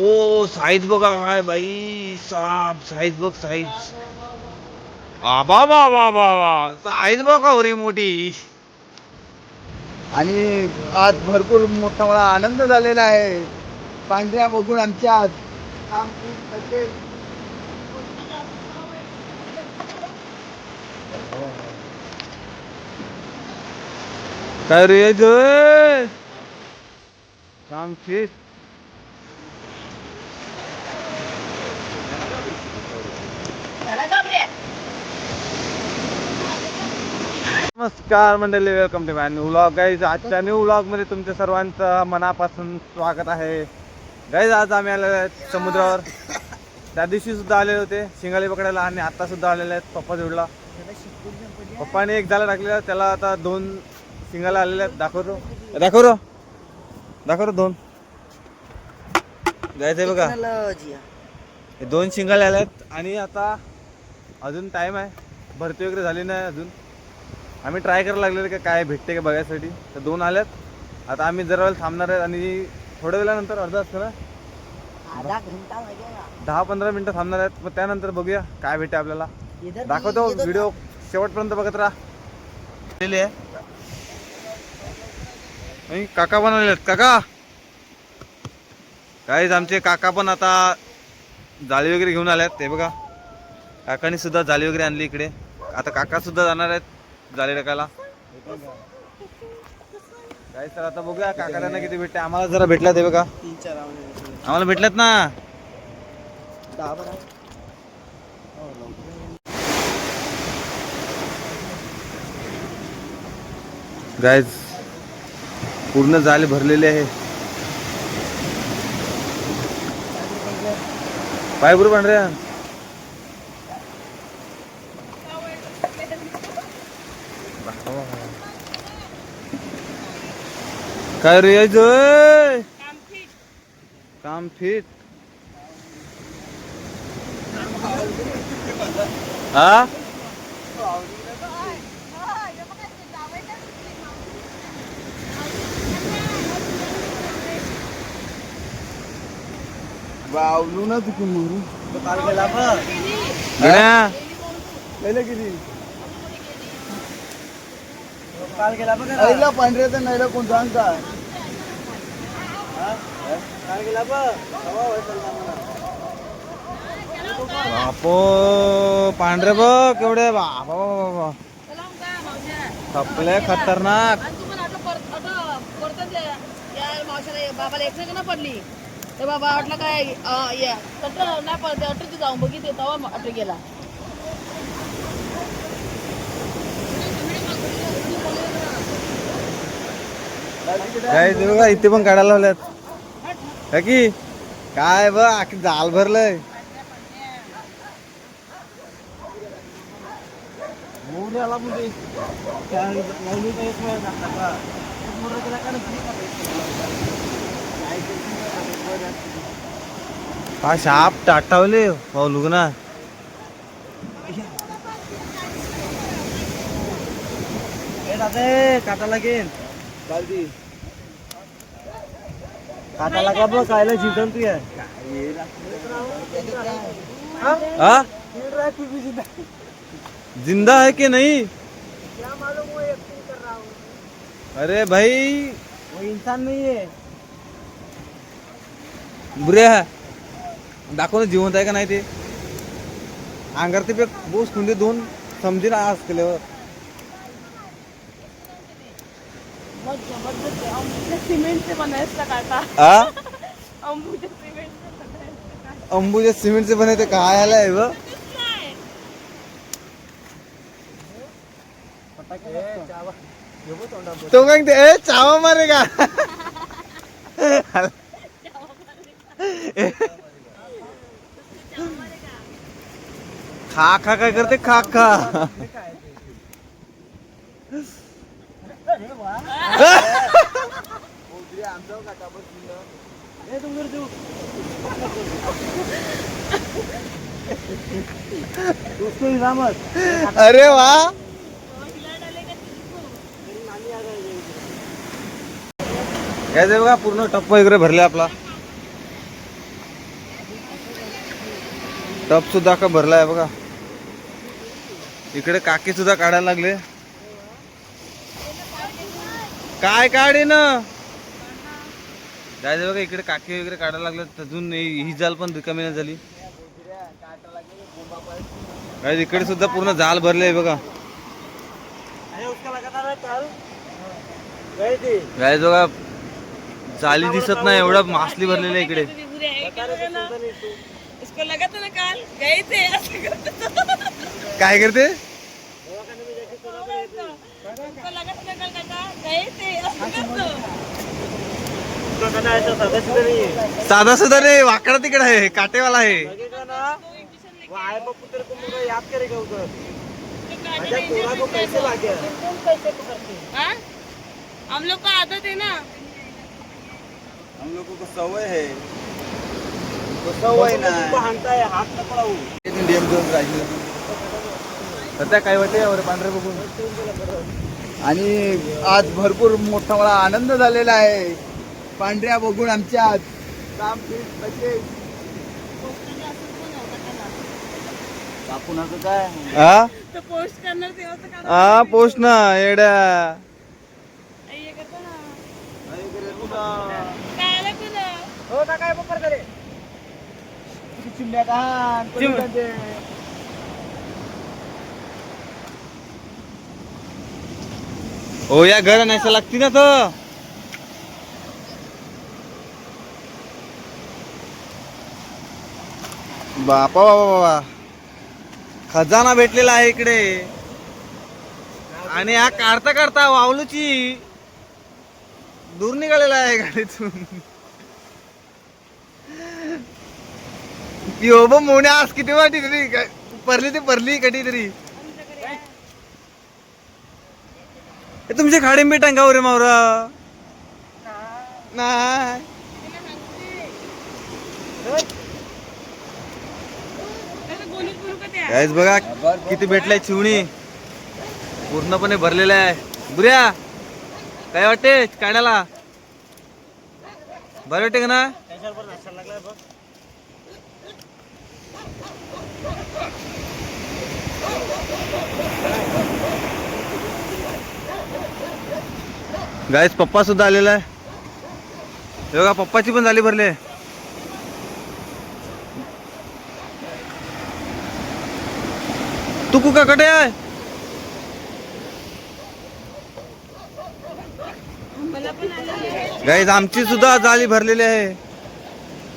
बापो साईज बघा काय बाई साप साईज बघ साईज आबा बा बा बा बा साईज बघा हो रे मोठी आणि आज भरपूर मोठा मला आनंद झालेला आहे. पांढऱ्या बघून आमच्या आज काय रे जय काम फिर नमस्कार मंडळी welcome to my new vlog guys आजच्या न्यू व्लॉगमध्ये तुमच्या सर्वांचं मनापासून स्वागत आहे. गाईज आज आम्ही आलेलो आहेत समुद्रावर. त्या दिवशी सुद्धा आलेले होते. शिंगाली पकडायला आणि आता सुद्धा आलेले आहेत पप्पा जोडला. पप्पाने एक झाला टाकलेला. त्याला आता दोन शिंगाला आलेले आहेत. दाखवतो. दाखव रो दाखव रो दोन जायचंय बघा. हे दोन शिंगाले आहेत आणि आता अजून टाईम आहे. भरती वगैरे झाली नाही अजून. आम्ही ट्राय करायला लागलेलं का काय भेटते का बघायसाठी. तर दोन आल्यात. आता आम्ही जरा वेळ थांबणार आहेत आणि थोड्या वेळानंतर अर्धा असतं ना आधा घंटा लगेगा दहा पंधरा मिनिटं थांबणार आहेत. मग त्यानंतर बघूया काय भेटते आपल्याला. दाखवतो व्हिडिओ शेवटपर्यंत बघत राहा. आहे. आणि काका पण आहेत. काका! काहीच आमचे काका पण आता जाळी वगैरे घेऊन आले आहेत ते बघा. काकाने सुद्धा जाळी वगैरे आणली इकडे. आता काका सुद्धा जाणार आहेत. झाले टाकायला काय सर आता बघूया काका किती भेटते आम्हाला जरा भेटला ते बघा. तीन चार आम्हाला भेटल्यात ना? दहा बरा गायज पूर्ण जाले भरलेले आहे. पाय बरोबर पांढरे काय रे जय काम फिट हा वावलू ना तू मरू काल गेला बघ गण्या गेलं किती काल गेला बघ आईला पांढरे तर नाही कोण सांगता काल गेला बघ. बापो पांढरे बघ केवढे बाबा खतरनाक. बाबाला एक ना पडली. तर बाबा वाटलं काय अं, या. तट नाही पडते अटरीची जाऊन बघितले तेव्हा अटरी गेला. काय ते बघा इथे पण काढायला लावल्यात. का की? काय बघ आखी जाल भरलंय. म्हणजे हा शाप टाटावले हो लुगना ए दादा काटा लागेल चालती काटा लागा बघ कायला जीवन तू हा? जिंदा है कि नहीं? अरे भाई. वो इंसान नहीं है बुरे है दाखव ना जिवंत आहे का नाही ते? अंगार ते बोस खुंडे दोन समजेन आज केल्यावर मग जबरदस्त आहे. अंबुजा सिमेंटचे बनायचं काका आ? अंबुजा सिमेंटचे बनायचं काका. अंबुजे सिमेंटचे बनायचे काय आलाय व? नाही. तो काय ते ए चावा मारे का खा खा काय करते खा खा। उसको इनामत अरे वा. काय ते बघा पूर्ण टप वगैरे भरले आपला. टप सुद्धा का भरलाय बघा. इकडे काकी सुद्धा काढायला लागले. काय काढे ना? जायचं बघा इकडे काकी वगैरे काढायला लागले अजून ही जाल पण रिकामी नाही झाली. काय इकडे सुद्धा पूर्ण जाल भरले बघा. काय बघा जाली दिसत नाही एवढा मासली भरलेली आहे इकडे. इसको लगा था ना काल. गए थे. ऐसे करते? तो। काय करते ना साधा सुद्धा नाही वाकडा तिकडे आहे काटेवाला आहे हाँ? हम लोग का आदत है ना हम लोगों को सवय है सवय सध्या काय वाटते यावर पांढरे बघून? आणि आज भरपूर मोठा मला आनंद झालेला आहे. पांढऱ्या बघून आमच्या आज काम काय? हा तो पोस्ट. हा ना येड्या. हे चिमण्या का हो या घर नाही लागती ना तर. बापा बाबा बाबा खजाना भेटलेला आहे इकडे. आणि हा काढता काढता वावलूची दूर निघालेला आहे गाडीतून. यो बो मोन्या आज किती वाटी तरी? परली ती परली कधी तरी ए, तुमचे खाडे मी टांगावर रे मावरा? नाही. त्याला गोलीत बोलू का त्या गाईज बघा किती भेटलाय चिवणी. पूर्णपणे भरलेला आहे. बुऱ्या काय वाटते काढायला? बरं वाटते का ना? गाईज पप्पा सुद्धा आलेला आहे. बघा पप्पाची पण झाली भरले तू कुकाकडे आहे आहे? गाईज आमची सुद्धा जाळी भरलेली आहे.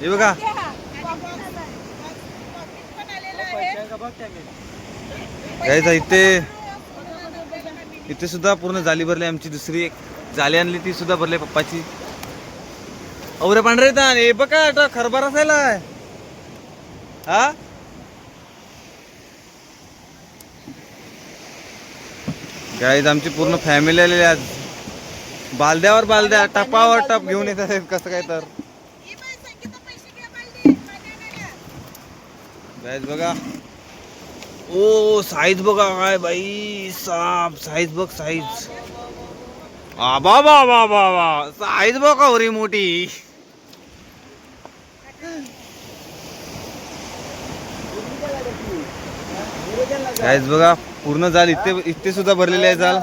हे बघा. गाईज इथे इथे सुद्धा पूर्ण जाली भरली आमची दुसरी एक. जाली आणली ती सुद्धा भरले पप्पाची. औरे पांढरे तान हे बघा आता खरबार असायला. हा? गाईज आमची पूर्ण फॅमिली आलेली आज. बालद्यावर बालद्या टपावर टप घेऊन येतात कसं काय तर. गाईज बघा. ओ साईज बघा. काय बाई साप साईज बघ साईज आबा बा बा बा बा साईज बघा ओरी मोठी. साईज बघा पूर्ण जाल इथे इथे सुद्धा भरलेले आहे जाल.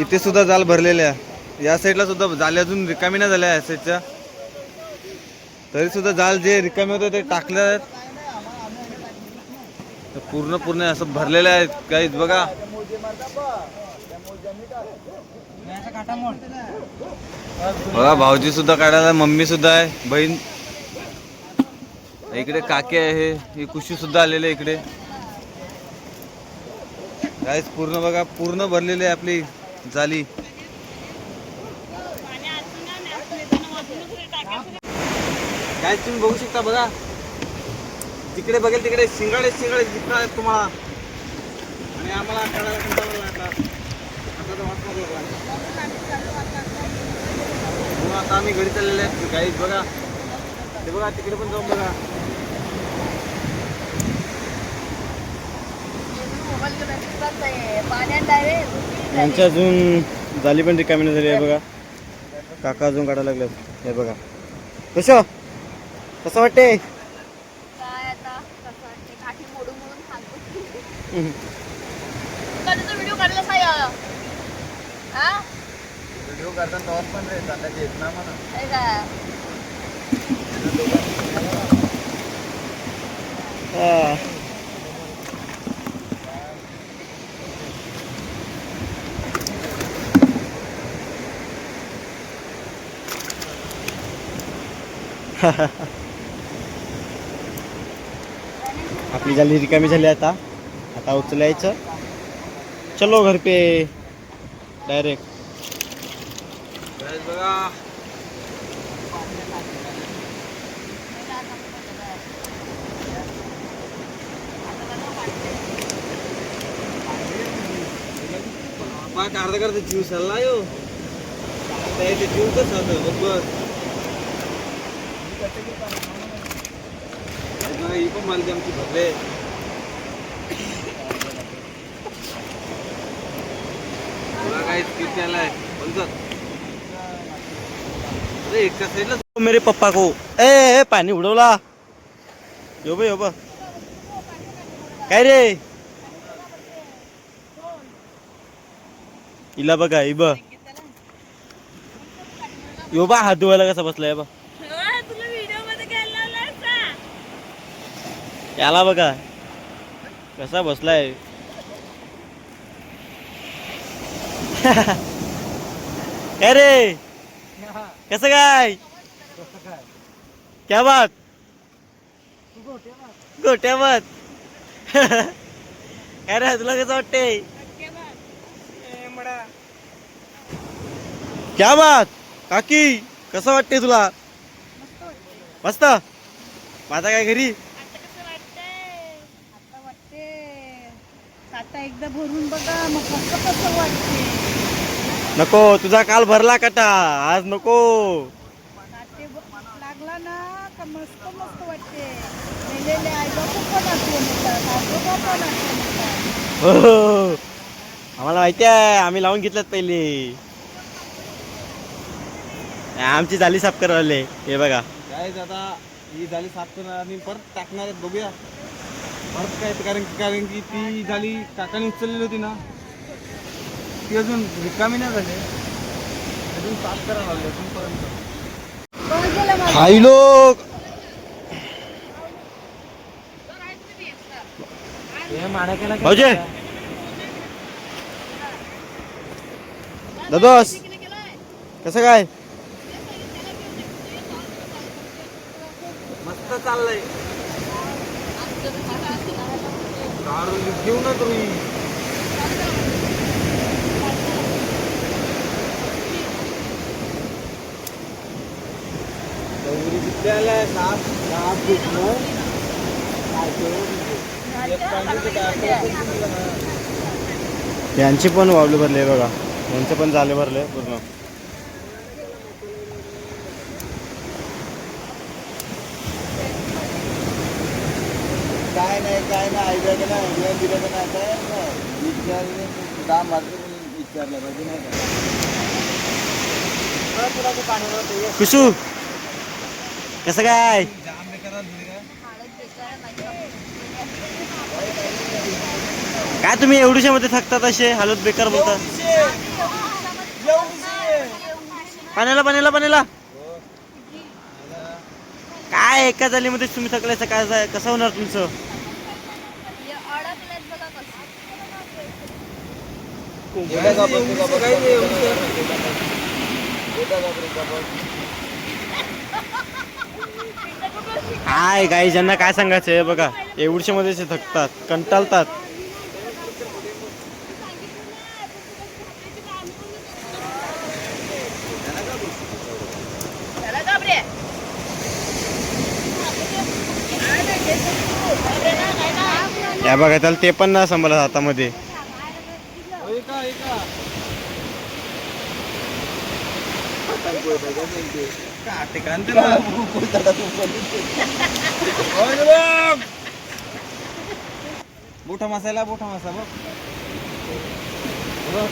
इथे सुद्धा जाल भरलेले आहे. या साईडला सुद्धा जाले अजून रिकामी नाही झाल्या या साईडच्या तरी सुद्धा जाल जे रिकामे होते ते टाकले आहेत. पूर्ण पूर्ण असं भरलेलं आहे काहीच बघा. बघा भाऊजी सुद्धा काढायला मम्मी सुद्धा आहे बहीण. इकडे काके आहे ही कुशी सुद्धा आलेले इकडे. गाईस पूर्ण बघा पूर्ण भरलेली आहे आपली जाली. पाणी काय तुम्ही बघू शकता बघा. तिकडे बघेल तिकडे शिंगाडे शिंगाडे दिसणार आहेत तुम्हाला. आणि आम्हाला काढायला आता लागली बघा. हो, आता आम्ही घरी चाललेले आहेत. गाईज बघा. ते बघा तिकडे पण जाऊन बघा. मोबाईल घेऊन असं चालतंय. पाण्यात डायरेक्ट यांची अजून जाली पण रिकामी नाही झाली आहे बघा. काका अजून काढायला लागल्यात हे बघा. कसं कसं वाटते काय आता? कसं कधीचा व्हिडिओ काढला साय व्हिडिओ करताना टॉस पण रे चालला येत ना म्हणा. हे. आपली झाली रिकामी झाली आता. आता उचलायचं. चलो घर पे. डायरेक्ट बघा पाक अर्धा करता जीव सल्ला यो त्या इथे जीव कसं होतं बघ बघ बघा, ही पण मालकी आमची भरले तुला काय किती आलाय बोलतात अरे एका साईडला मेरे पप्पा को ए ए, पाणी उडवला. यो बा यो बा. काय रे? इला बघा इ बा यो बा हात धुवायला कसा बसलाय बा. याला बघा. कसा बसलाय? काय रे कसं काय? क्या बात? गोट्या बात. काय रे तुला कसं वाटते क्या बात? काकी कसं वाटते तुला? मस्त. माझा काय घरी आता वाटते आता एकदा भरून बघा मग कसं कसं वाटते. नको तुझा काल भरला कटा आज नको. लागला ना का मस्त मस्त वाटते. मेलेले आई बापू पण आठवण येतात आजोबा पण आठवण येतात. हो. आम्हाला माहिती आहे आम्ही लावून घेतल्यात पहिले. आमची जाली साफ करायला हे बघा. काय आता ही झाली साफ करणार आणि परत टाकणार आहेत बघूया. परत काय ते कारण कारण की ती झाली काकाने उचललेली होती ना. ती अजून रिकामी नाही झाली. अजून साफ करायला लागली अजूनपर्यंत? हाय लोक! भाऊजी! दादोस! कसं काय? मस्त चाललंय. दारू घेऊ ना तुम्ही गौरी विद्यालय साफ साफ घेतलं. यांची पण वावले भरले बघा. यांचे पण झाले भरले पूर्ण. नाही काय नाही आयडिया का नाही आयडिया दिलं का नाही काय नाही विचारले दहा विचारलं पाहिजे नाही का? कसं काय जाम बेकार काय? तुम्ही एवढ्याशा मध्ये थकतात असे हालत बेकार बोलता? पाण्याला पाण्याला पाण्याला. काय एका जालीमध्ये तुम्ही थकल्याचं काय कसं होणार तुमचं एका का बस, एका बस, काय नाही एवढं. एका का बस, एका बस. काय गाई ज्यांना काय सांगायचं आहे बघा. एवढशे मध्ये थकतात कंटाळतात. या बघा त्याला ते पण ना सांभाळत हातामध्ये. एका एका का ते कांदे ना ओय रे बघ. मोठा मसाला मोठा मसाला बघ बघ.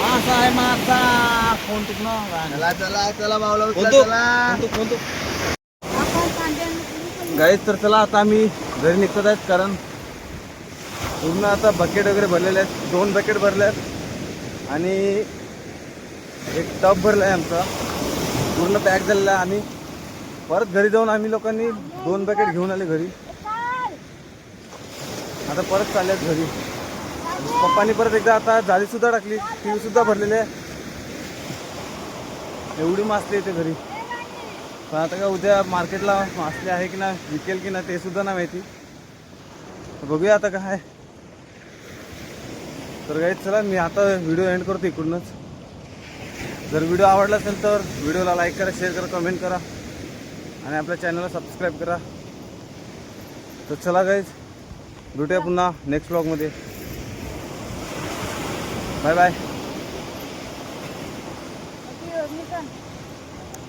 मासा आहे मासा फोन टिकणार चला चला चला मावला उचला, कोणतो चला कोणतो कोणतो गाईज तर चला आता आम्ही घरी निघत आहेत कारण पूर्ण आता बकेट वगैरे भरलेले आहेत. दोन बकेट भरले आहेत. आणि एक टब भरला आहे आमचा. पूर्ण पॅक झालेला आहे आम्ही. परत घरी जाऊन आम्ही लोकांनी दोन बकेट घेऊन आले घरी. आता परत चालले आहेत घरी. पप्पानी परत एकदा आता जाळीसुद्धा टाकली टी भरलेली आहे. एवढी मासली येते घरी. पण आता का उद्या मार्केटला मासले आहे की ना विकेल की ना ते सुद्धा नाही माहिती. बघूया आता काय तर काही चला मी आता व्हिडिओ एंड करतो इकडूनच. जर व्हिडिओ आवडला असेल तर व्हिडिओला लाईक करा शेअर करा कमेंट करा. आणि आपल्या चॅनलला सबस्क्राईब करा. तर चला गाईज भेटूया पुन्हा नेक्स्ट ब्लॉगमध्ये बाय बाय